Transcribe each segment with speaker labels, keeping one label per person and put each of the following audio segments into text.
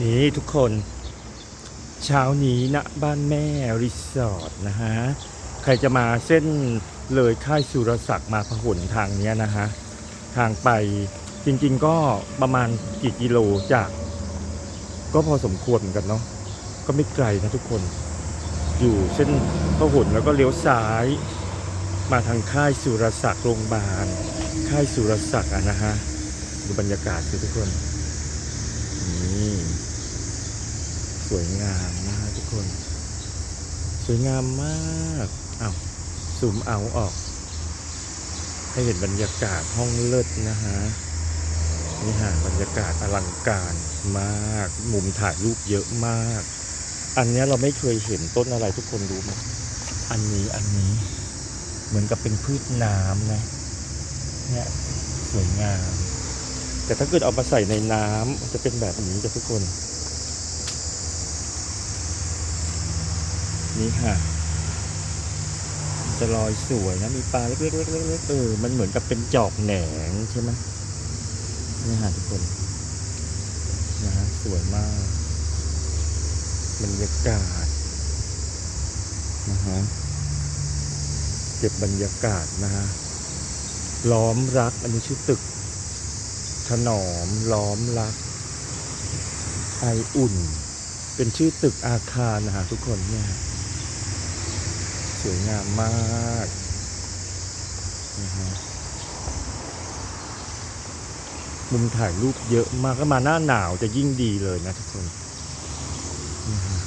Speaker 1: นี่ทุกคน เช้านี้ณบ้านแม่รีสอร์ทนะฮะ ใครจะมาเส้นเลยค่ายสุรศักดิ์มาพหลทางเนี้ยนะฮะ ทางไปจริง ๆ ก็ประมาณกี่กิโลจาก ก็พอสมควรเหมือนกันเนาะก็ไม่ไกลนะทุกคน อยู่เส้นพหลแล้วก็เลี้ยวซ้าย มาทางค่ายสุรศักดิ์โรงพยาบาลค่ายสุรศักดิ์อะนะฮะดูบรรยากาศสิทุกคนนี่ วยงามนะฮะทุกคน สวยงามมากเอาวซูมเอาออก ให้เห็นบรรยากาศห้องเลิศนะฮะนี่ฮะบรรยากาศอลังการมาก มุมถ่ายรูปเยอะมาก อันเนี้ยเราไม่เคยเห็นต้นอะไรทุกคนดูไหมอันนี้อันนี้ เหมือนกับเป็นพืชน้ำนะ เนี่ยสวยงาม แต่ถ้าเกิดเอามาใส่ในน้ำจะเป็นแบบนี้จ้ะทุกคน นี่ค่ะจะลอยสวยนะ มีปลาเล็กๆเล็กๆเออมันเหมือนกับเป็นจอกแหนงใช่ไหมนี่ค่ะทุกคนนะฮะสวยมากบรรยากาศนะฮะเก็บบรรยากาศนะฮะล้อมรัก อันนี้ชื่อตึก ถนอมล้อมรัก ไออุ่น เป็นชื่อตึกอาคารนะฮะทุกคนเนี่ย สวยงามมากนะฮะมุมถ่ายรูปเยอะมากก็มาหน้าหนาวจะยิ่งดีเลยนะทุกคนนี่ฮะ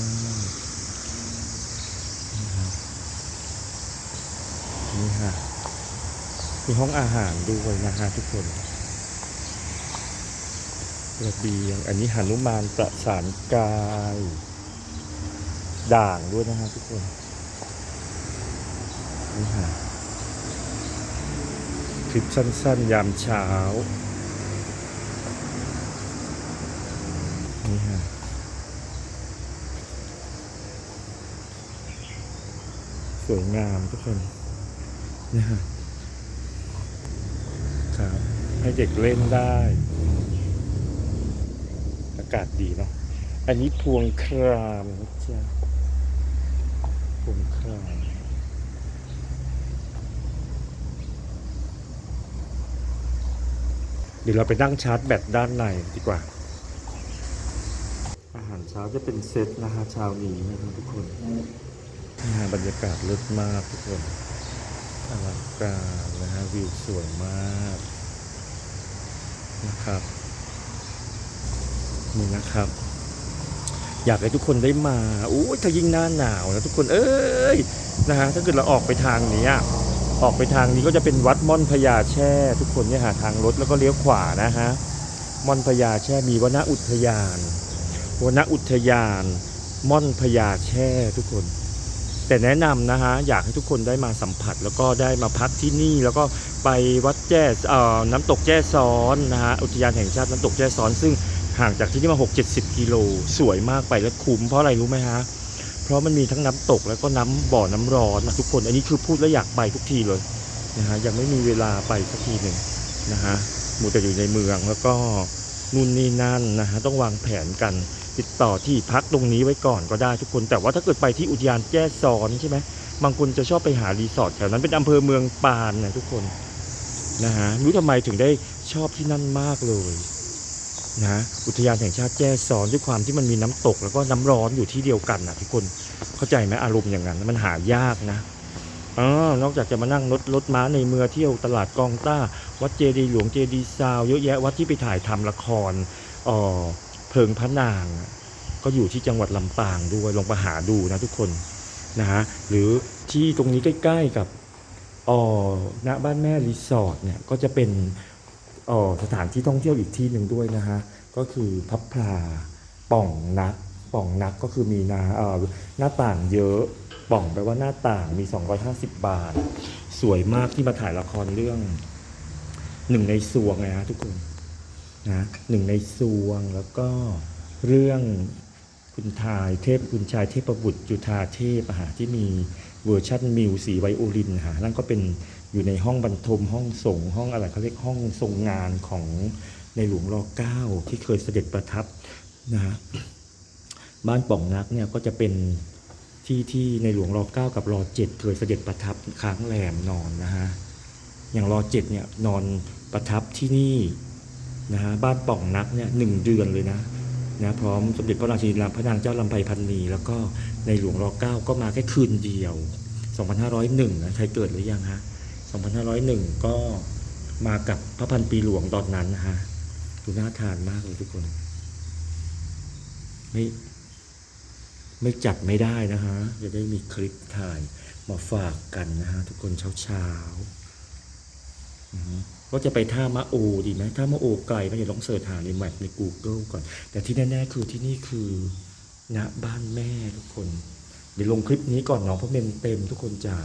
Speaker 1: มากนี่ฮะนี่ฮะมีห้องอาหารด้วยนะฮะทุกคนระเบียง อันนี้หนุมานประสานกาย ด่างด้วยนะฮะทุกคนนี่ฮะคลิปสั้นๆ ยามเช้า นี่ฮะสวยงามทุกคนนี่ฮะครับ ให้เด็กเล่นได้ อากาศดีเนาะอันนี้พวงครามนะจ๊ะพวงคราม เดี๋ยวเราไปนั่งชาร์จแบตด้านในดีกว่า อาหารเช้าจะเป็นเซตนะฮะเช้านี้นะครับทุกคนบรรยากาศเลิศมากทุกคนอลังการนะฮะวิวสวยมากนะครับ นี่นะครับ อยากให้ทุกคนได้มาอู้ยถ้ายิ่งหน้าหนาวนะทุกคนเอ้ยนะฮะถ้าเกิดเราออกไปทางนี้ออกไปทางนี้ก็จะเป็นวัดม่อนพญาแช่ ทุกคนเนี่ยหาทางรถแล้วก็เลี้ยวขวานะฮะม่อนพญาแช่มีวนอุทยานวนอุทยาน ม่อนพญาแช่ทุกคน แต่แนะนำนะฮะอยากให้ทุกคนได้มาสัมผัส แล้วก็ได้มาพักที่นี่แล้วก็ไปวัดแจ้น้ำตกแจ้ซ้อนนะฮะอุทยานแห่งชาติน้ำตกแจ้ซ้อนซึ่ง ห่างจากที่นี่มา 6 70 กิโล สวยมากไปและคุ้มเพราะอะไรรู้ไหมฮะ เพราะมันมีทั้งน้ำตกแล้วก็น้ำบ่อน้ำร้อนนะทุกคน อันนี้คือพูดแล้วอยากไปทุกทีเลยนะฮะ ยังไม่มีเวลาไปสักทีหนึ่งนะฮะมูแต่อยู่ในเมืองแล้วก็นู่นนี่นั่นนะฮะต้องวางแผนกันติดต่อที่พักตรงนี้ไว้ก่อนก็ได้ทุกคน แต่ว่าถ้าเกิดไปที่อุทยานแจ้ซ้อนใช่ไหมบางคนจะชอบไปหารีสอร์ทแถวนั้นเป็นอำเภอเมืองปานนะทุกคนนะฮะรู้ทำไมถึงได้ชอบที่นั่นมากเลย นะอุทยานแห่งชาติแจ้ซ้อนด้วยความที่มันมีน้ำตก แล้วก็น้ำร้อนอยู่ที่เดียวกันนะทุกคนเข้าใจไหมอารมณ์อย่างนั้นมันหายากนะอ๋อนอกจากจะมานั่งรถรถม้าในเมืองเที่ยวตลาดกองต้า วัดเจดีหลวงเจดีซาวเยอะแยะวัดที่ไปถ่ายทำละครออเพลิงพระนาง ก็อยู่ที่จังหวัดลำปางด้วยลองไปหาดูนะทุกคนนะฮะหรือที่ตรงนี้ใกล้ ๆกับอ๋อณบ้านแม่รีสอร์ทเนี่ยก็จะเป็น ออสถานที่ท่องเที่ยวอีกที่หนึ่งด้วยนะฮะก็คือพับพลาป่องนักป่องนักก็คือมีนาเอ่อหน้าต่างเยอะป่องแปลว่าหน้าต่างมี 250 บาท สวยมากที่มาถ่ายละครเรื่องหนึ่งในซวงไงฮะทุกคนนะหนึ่งในซวงแล้วก็เรื่องคุณทายเทพคุณชายเทพบุตรจุธาเทพอะฮะที่มีเวอร์ชันมิวสีไวโอลินฮะนั่นก็เป็น อยู่ในห้องบรรทมห้องส่งห้องอะไรเขาเรียกห้องทรงงานของในหลวงรอเก้าที่เคยเสด็จประทับนะฮะบ้านป่องนักเนี่ยก็จะเป็นที่ที่ในหลวงรอเก้ากับรอเจ็ดเคยเสด็จประทับค้างแรมนอนนะฮะอย่างรอเจ็ดเนี่ยนอนประทับที่นี่นะฮะบ้านป่องนักเนี่ยหนึ่งเดือนเลยนะนะพร้อมสมเด็จพระราชินีพระนางเจ้าลำไพพันนีแล้วก็ในหลวงรอเก้าก็มาแค่คืนเดียว 2501นะใครเกิดหรือยังฮะ 2501 ก็มากับพระพันปีหลวงตอนนั้นนะฮะดูน่าทานมากเลยทุกคน ไม่ไม่จัดไม่ได้นะฮะ จะได้มีคลิปถ่ายมาฝากกันนะฮะ ทุกคนเช้าเช้าๆก็จะไปท่ามะโอดีไหมท่ามะโอไกลไหมเดี๋ยวลองเสิร์ชหาในแมปใน Google ก่อน แต่ที่แน่ๆคือที่นี่คือณบ้านแม่ทุกคน เดี๋ยวลงคลิปนี้ก่อนเนาะเพราะเมมเต็มทุกคนจ๋า